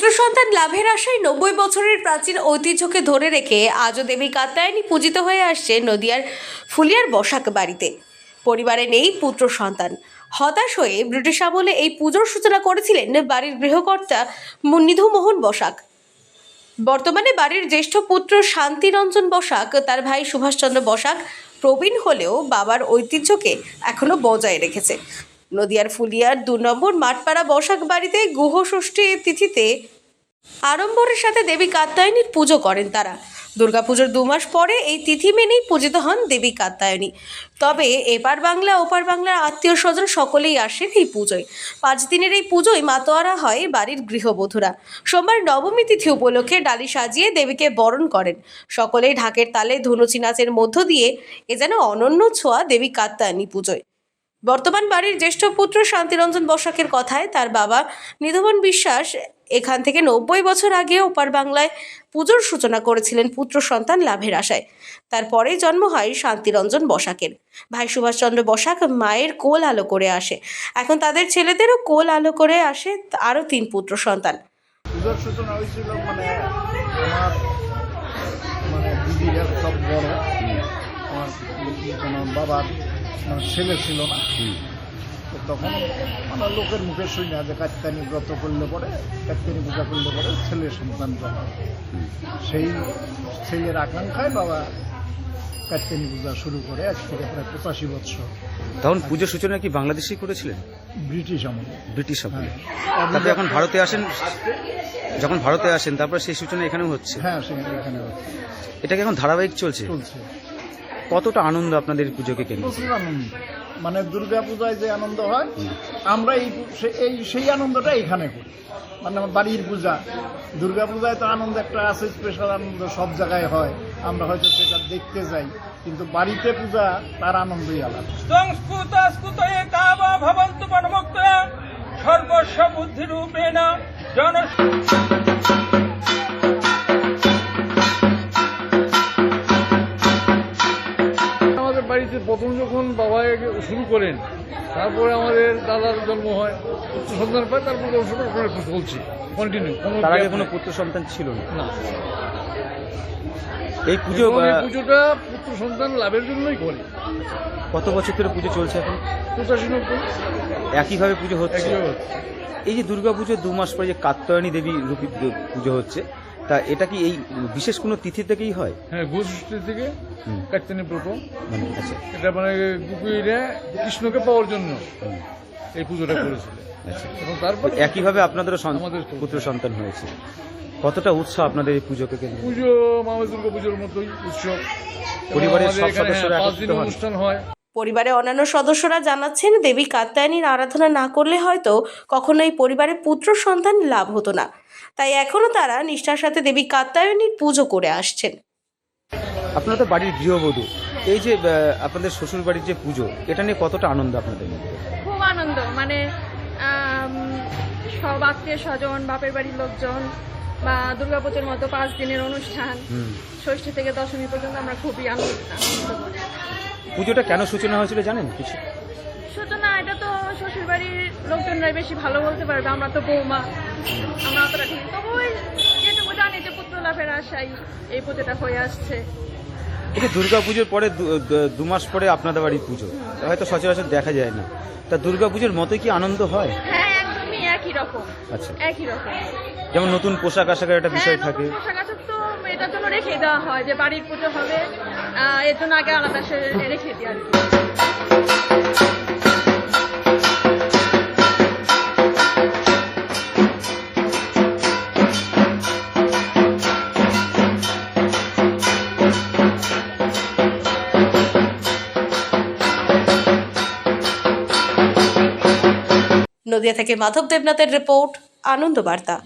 পুত্র সন্তান লাভের আশায় নব্বই বছরের প্রাচীন ঐতিহ্যকে ধরে রেখে আজও দেবী কাত্যায়নী পূজিত হয়ে আসছে নদিয়ার ফুলিয়ার বসাক বাড়িতে। পরিবারে নেই পুত্র সন্তান হতাশ হয়ে ব্রিটিশ আমলে এই পুজোর সূচনা করেছিলেন বাড়ির গৃহকর্তা মুন্নিধু মোহন বসাক। বর্তমানে বাড়ির জ্যেষ্ঠ পুত্র শান্তিরঞ্জন বসাক, তার ভাই সুভাষচন্দ্র বসাক প্রবীণ হলেও বাবার ঐতিহ্যকে এখনও বজায় রেখেছে। নদিয়ার ফুলিয়ার দু নম্বর মাঠপাড়া বসাক বাড়িতে গুহ ষষ্ঠী তিথিতে আড়ম্বরের সাথে দেবী কাত্যায়নীর পুজো করেন তারা। দুর্গাপুজোর দু মাস পরে এই তিথি মেনেই পূজিত হন দেবী কাত্যায়নী। তবে এপার বাংলা, ওপার বাংলার আত্মীয় স্বজন সকলেই আসেন এই পুজোয়। পাঁচ দিনের এই পুজোয় মাতোয়ারা হয় বাড়ির গৃহবধূরা। সোমবার নবমী তিথি উপলক্ষে ডালি সাজিয়ে দেবীকে বরণ করেন। সকলেই ঢাকের তালে ধনুচি নাচের মধ্য দিয়ে এ যেন অনন্য ছোঁয়া দেবী কাত্যায়নী পুজোয়। বর্তমান বাড়ির জ্যেষ্ঠ পুত্র শান্তিরঞ্জন বসাকের কথায় তার বাবা নিধবন বিশ্বাস এখান থেকে নব্বই বছর আগে ওপার বাংলায় পুজোর সূচনা করেছিলেন পুত্র সন্তান লাভের আশায়। তারপরেই জন্ম হয় শান্তিরঞ্জন বসাকের। ভাই সুভাষচন্দ্র বসাক মায়ের কোল আলো করে আসে। এখন তাদের ছেলেদেরও কোল আলো করে আসে আরও তিন পুত্র সন্তান। মানে মানে বাবার। ছেলে ছিল না। তো তখন মানে লোকের মুখে শুনি না যে কাত্যানি ব্রত করলে পরে কাত্যানি পূজা করলে পরে ছেলের সন্তান জন্ম সেই ছেলের আকাঙ্ক্ষায় বাবা কাত্যানি পূজা শুরু করে আজ থেকে প্রায় পঁচাশি বছর তখন পুজোর সূচনা কি বাংলাদেশেই করেছিলেন? ব্রিটিশ আমলে। ব্রিটিশ আমলে। হ্যাঁ। তারপরে এখন ভারতে আসেন যখন ভারতে আসেন তারপরে সেই সূচনা এখানেও হচ্ছে? হ্যাঁ এখানে হচ্ছে। এটা কি এখন ধারাবাহিক চলছে? চলছে। কতটা আনন্দ আপনাদের এই পুজোকে কেন্দ্র প্রচুর আনন্দ। মানে দুর্গা পূজায় যে আনন্দ হয় আমরা এই সে- এই সেই আনন্দটা এখানে করি। মানে আমার বাড়ির পূজা। দুর্গা পূজায় তো আনন্দ একটা আছে স্পেশাল আনন্দ সব জায়গায় হয়। আমরা হয়তো সেটা দেখতে যাই কিন্তু বাড়িতে পূজা তার আনন্দই আলাদা। সংস্কৃতস্কৃতয়ে কাবা ভবন্তু বুদ্ধিরূপেণ জন প্রথম যখন বাবা শুরু করেন তারপরে আমাদের দাদার জন্ম হয় পুত্র সন্তান পায় তারপরে ওখানে চলছে কন্টিনিউ কোনো তার আগে কোনো পুত্র সন্তান ছিল না? না। এই পুজো পুজোটা পুত্র সন্তান লাভের জন্যই করে। কত বছর ধরে পুজো চলছে এখন? পঁচাশি নব্বই। একইভাবে পুজো হচ্ছে? এই যে দুর্গা পুজো দু মাস পরে যে কাত্যায়নী দেবী রূপী পুজো হচ্ছে তা এটা কি এই বিশেষ কোনো তিথি থেকেই হয়? হ্যাঁ গোষ্ঠী থেকে কাকতানি ব্রত। মানে আচ্ছা। এটা মানে গুপিরা কৃষ্ণকে পাওয়ার জন্য এই পুজোটা করেছিল। আচ্ছা। এবং তারপর একইভাবে আপনাদেরও পুত্র সন্তান হয়েছে। কতটা উৎসাহ আপনাদের এই পুজোকে কেন্দ্র পুজো মামা দুর্গা পুজোর মতোই উৎসব। পরিবারের সব সদস্যরা পাঁচ দিন অনুষ্ঠান হয়। পরিবারের অন্যান্য সদস্যরা জানাচ্ছেন দেবী কাত্যায়নীর আরাধনা না করলে হয়তো কখনো এই পরিবারে পুত্র সন্তান লাভ হতো না। তাই এখনও তারা নিষ্ঠার সাথে দেবী কাত্যায়নীর পুজো করে আসছেন। আপনারা তো বাড়ির গৃহবধূ। এই যে আপনাদের শ্বশুর বাড়ির যে পুজো এটা নিয়ে কতটা আনন্দ আপনাদের খুব আনন্দ। মানে সব আত্মীয় স্বজন বাপের বাড়ির লোকজন বা দুর্গাপুজোর মতো পাঁচ দিনের অনুষ্ঠান ষষ্ঠী থেকে দশমী পর্যন্ত আমরা খুবই আনন্দ আনন্দ করি। পুজোটা কেন সূচনা হয়েছিল জানেন কিছু? সূচনা এটা তো শ্বশুর বাড়ির লোকজনরাই বেশি ভালো বলতে পারবে আমরা তো বৌমা আমরা অতটা ঠিক তবু যেটুকু জানি যে পুত্র লাভের আশাই এই পুজোটা হয়ে আসছে। এই দুর্গা পুজোর পরে দু- মাস পরে আপনাদের বাড়ির পুজো। হয়তো সচরাচর দেখা যায় না। তা দুর্গা পুজোর মতোই কি আনন্দ হয়? হ্যাঁ একদমই একই রকম। আচ্ছা। একই রকম। যেমন নতুন পোশাক আশাকের একটা বিষয় হ্যাঁ, থাকে। পোশাক আশাক এটার জন্য রেখে দেওয়া হয় যে বাড়ির পুজো হবে। এর জন্য আগে আলাদা রেখে দিই আর কি। নদিয়া থেকে মাধব দেবনাথের রিপোর্ট, আনন্দ বার্তা।